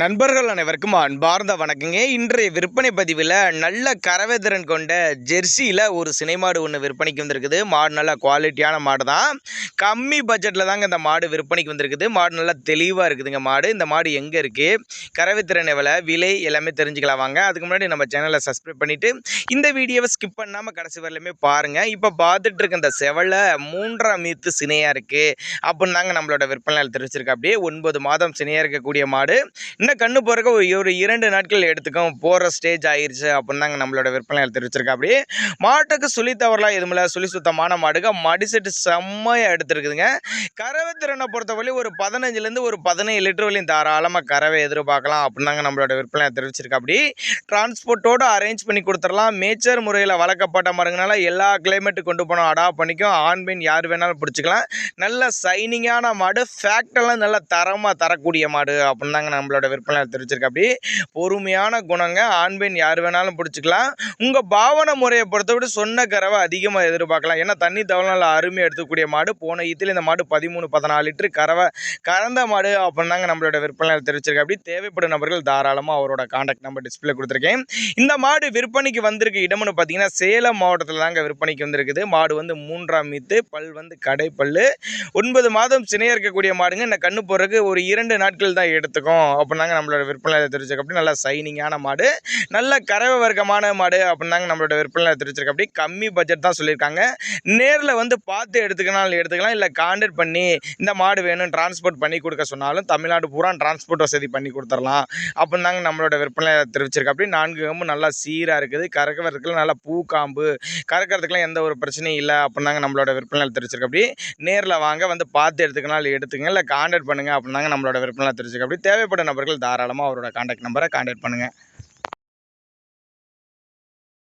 நண்பர்கள் அனைவருக்கும் அன்பார்ந்த வணக்கங்க. இன்றைய விற்பனை பதிவில் நல்ல கரவேதிறன் கொண்ட ஜெர்சியில் ஒரு சினை மாடு ஒன்று விற்பனைக்கு வந்திருக்குது. மாடு நல்ல குவாலிட்டியான மாடு தான் கம்மி பட்ஜெட்டில் தாங்க இந்த மாடு விற்பனைக்கு வந்திருக்குது. மாடு நல்லா தெளிவாக இருக்குதுங்க மாடு. இந்த மாடு எங்கே இருக்குது கரவேத்திறன் எவ்வளோ விலை எல்லாமே தெரிஞ்சுக்கலாம் வாங்க. அதுக்கு முன்னாடி நம்ம சேனலை சப்ஸ்கிரைப் பண்ணிவிட்டு இந்த வீடியோவை ஸ்கிப் பண்ணாமல் கடைசி வரலையுமே பாருங்கள் இப்போ பார்த்துட்டு இருக்க இந்த செவலை மூன்றாம் மீத்து சினையாக இருக்குது அப்படின்னு தாங்க நம்மளோட விற்பனையில் தெரிவிச்சிருக்கா அப்படியே ஒன்பது மாதம் சினையாக இருக்கக்கூடிய மாடு. இன்னும் கண்ணு போகிறக்க ஒரு இரண்டு நாட்கள் எடுத்துக்கும். போகிற ஸ்டேஜ் ஆயிருச்சு அப்படின்னு தாங்க நம்மளோட விற்பனை எடுத்து வச்சிருக்கா அப்படி மாட்டுக்கு சுழி தவறலாம் எதுவுமில்ல. சுழி சுத்தமான மாடுங்க. மடி செட்டு செம்மையாக எடுத்துருக்குதுங்க. கறவை திறனை பொறுத்தவரை ஒரு பதினஞ்சுலேருந்து ஒரு பதினேழு லிட்டர் வரையும் தாராளமாக கறவை எதிர்பார்க்கலாம் அப்படின்னு தாங்க நம்மளோட விற்பனையாளர் தெரிவிச்சிருக்கா அப்படி டிரான்ஸ்போர்ட்டோடு அரேஞ்ச் பண்ணி கொடுத்துடலாம். மேச்சர் முறையில் வளர்க்கப்பட்ட மருங்கனால எல்லா கிளைமேட்டு கொண்டு போனோம் அடா பண்ணிக்கும். ஆண் பெண் யார் வேணாலும் பிடிச்சிக்கலாம். நல்ல சைனிங்கான மாடு. ஃபேக்டெல்லாம் நல்ல தரமாக தரக்கூடிய மாடு அப்படின்னு தாங்க நம்மளோட விற்பனை தெரிவிச்சிருக்காப்படி பொறுமையான குணங்க ஆண் பெண் யார் வேணாலும் பிடிச்சிக்கலாம். உங்கள் பாவனை முறையை பொறுத்தவிட சொன்ன கறவை அதிகமாக எதிர்பார்க்கலாம். ஏன்னா தண்ணி தவளால் நல்ல அருமையாக எடுத்துக்கூடிய மாடு போன ஈத்தில் இந்த மாடு பதிமூணு பதினாலு லிட்டரு கறவை கறந்த மாடு அப்படின்னாங்க நம்மளோட விற்பனை தெரிவிச்சிருக்காப்படி தேவைப்படும் நபர்கள் தாராளமாக அவரோட காண்டாக்ட் நம்பர் டிஸ்பிளே கொடுத்துருக்கேன். இந்த மாடு விற்பனைக்கு வந்திருக்க இடம்னு பார்த்தீங்கன்னா சேலம் மாவட்டத்தில் தாங்க விற்பனைக்கு வந்திருக்குது. மாடு வந்து மூன்றாம் மீத்து பல் வந்து கடை பல்லு ஒன்பது மாதம் சினையாக இருக்கக்கூடிய மாடுங்க. இந்த கண்ணு போடுறதுக்கு ஒரு இரண்டு நாட்கள் தான் எடுத்துக்கும். தாங்க நம்மளோட விற்பனை தெரிவிச்சிருக்க அப்படி நல்லா சைனிங்கான மாடு நல்ல கறவை வர்க்கமான மாடு அப்படின்னாங்க நம்மளோட விற்பனை தெரிவிச்சிருக்க அப்படி கம்மி பட்ஜெட் தான் சொல்லியிருக்காங்க. நேரில் வந்து பார்த்து எடுத்துக்கனாலும் எடுத்துக்கலாம். இல்லை காண்டக்ட் பண்ணி இந்த மாடு வேணும் டிரான்ஸ்போர்ட் பண்ணி கொடுக்க சொன்னாலும் தமிழ்நாடு பூரா டிரான்ஸ்போர்ட் வசதி பண்ணி கொடுத்துடலாம் அப்படின்னு தாங்க நம்மளோட விற்பனை தெரிவிச்சிருக்க அப்படி நான்கு கம்பு நல்லா சீராக இருக்குது. கறக்கிறதுக்குலாம் நல்லா பூக்காம்பு கறக்கிறதுக்குலாம் எந்த ஒரு பிரச்சனையும் இல்லை அப்படின்னு தாங்க நம்மளோட விற்பனை தெரிவிச்சிருக்க அப்படி நேரில் வாங்க வந்து பார்த்து எடுத்துக்கனாலும் எடுத்துக்கங்க. இல்லை காண்டக்ட் பண்ணுங்கள் அப்படின்னு தாங்க நம்மளோட விற்பனை தெரிவிச்சிருக்க அப்படி தேவைப்படும் நபர்கள் தாராளமாக அவரோட காண்டாக்ட் நம்பரை காண்டாக்ட் பண்ணுங்கள்